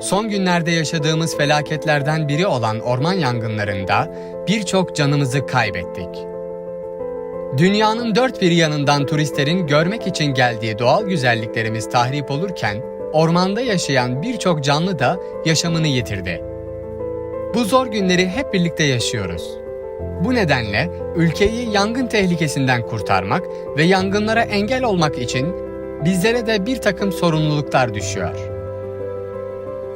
Son günlerde yaşadığımız felaketlerden biri olan orman yangınlarında birçok canımızı kaybettik. Dünyanın dört bir yanından turistlerin görmek için geldiği doğal güzelliklerimiz tahrip olurken, ormanda yaşayan birçok canlı da yaşamını yitirdi. Bu zor günleri hep birlikte yaşıyoruz. Bu nedenle ülkeyi yangın tehlikesinden kurtarmak ve yangınlara engel olmak için bizlere de bir takım sorumluluklar düşüyor.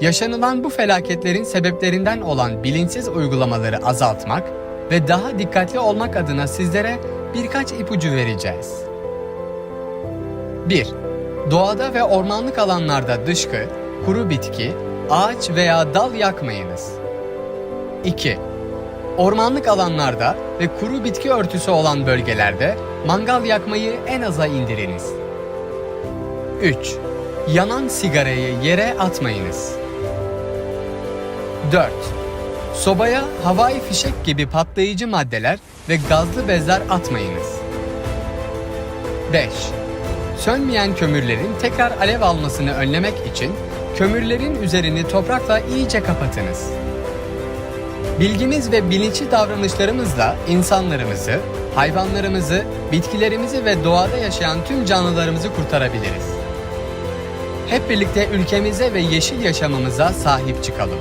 Yaşanılan bu felaketlerin sebeplerinden olan bilinçsiz uygulamaları azaltmak ve daha dikkatli olmak adına sizlere birkaç ipucu vereceğiz. 1. Doğada ve ormanlık alanlarda dışkı, kuru bitki, ağaç veya dal yakmayınız. 2. Ormanlık alanlarda ve kuru bitki örtüsü olan bölgelerde mangal yakmayı en aza indiriniz. 3. Yanan sigarayı yere atmayınız. 4. Sobaya havai fişek gibi patlayıcı maddeler ve gazlı bezler atmayınız. 5. Sönmeyen kömürlerin tekrar alev almasını önlemek için kömürlerin üzerini toprakla iyice kapatınız. Bilgimiz ve bilinçli davranışlarımızla insanlarımızı, hayvanlarımızı, bitkilerimizi ve doğada yaşayan tüm canlılarımızı kurtarabiliriz. Hep birlikte ülkemize ve yeşil yaşamımıza sahip çıkalım.